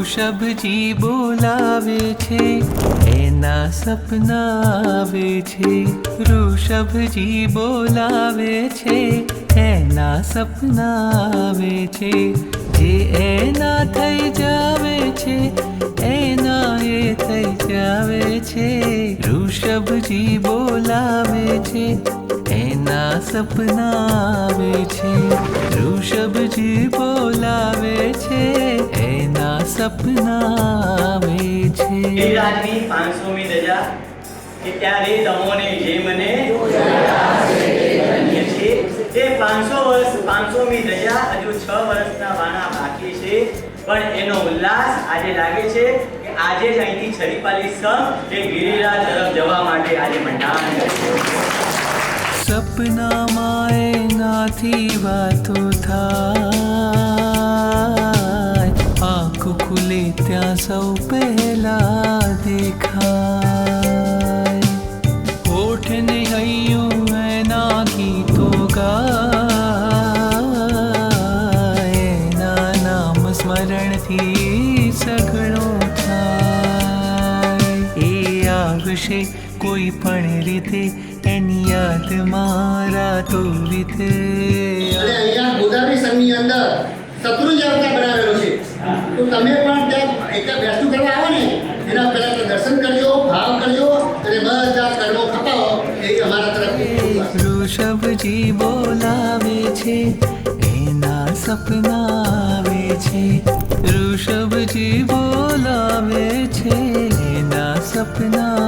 ઋષભજી બોલાવે છે, એના સપના આવે છે. ઋષભજી બોલાવે છે, એના સપના આવે છે. જે એના થઈ જાવે છે, એના એ થઈ જાવે છે. ઋષભજી બોલાવે છે, એના સપના આવે છે. ઋષભજી એના સપના આવે છે. ગિરિરાજની પાંચસોમી ધજા કે ત્યારે તમોને જે મને ધન્ય છે. તે પાંચસો વર્ષ પાંચસોમી ધજા હજુ છ વર્ષના વાણા બાકી છે. પણ એનો ઉલ્લાસ આજે લાગે છે કે આજે જ અહીંથી છરીપાલી સંઘ એ ગિરિરાજ તરફ જવા માટે આજે મંડાણ સપનામાં એનાથી વાતો થાય. ખુલે ત્યાં સૌ પહેલા દેખાય ઓઠને હૈયું એના ગીતો ગાય એના નામ સ્મરણથી સઘળો થાય એ આવશે કોઈ પણ રીતે એની યાદ મારા તો રીતે સંઘની અંદર શત્રુ અવતાર બનાવેલો છે તો તમે પણ ત્યાં એક બેસતું કરવા આવો ને, એના પહેલાં તો દર્શન કરજો ભાવ કરજો અને બધા કર્મો ખપાવો, એ અમારા તરફ ઋષભજી બોલાવે છે, એના સપના આવે છે. ઋષભજી બોલાવે છે, એના સપના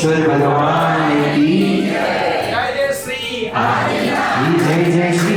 ઈશ્વર ભગવાન જય જય શ્રી જય જય શ્રી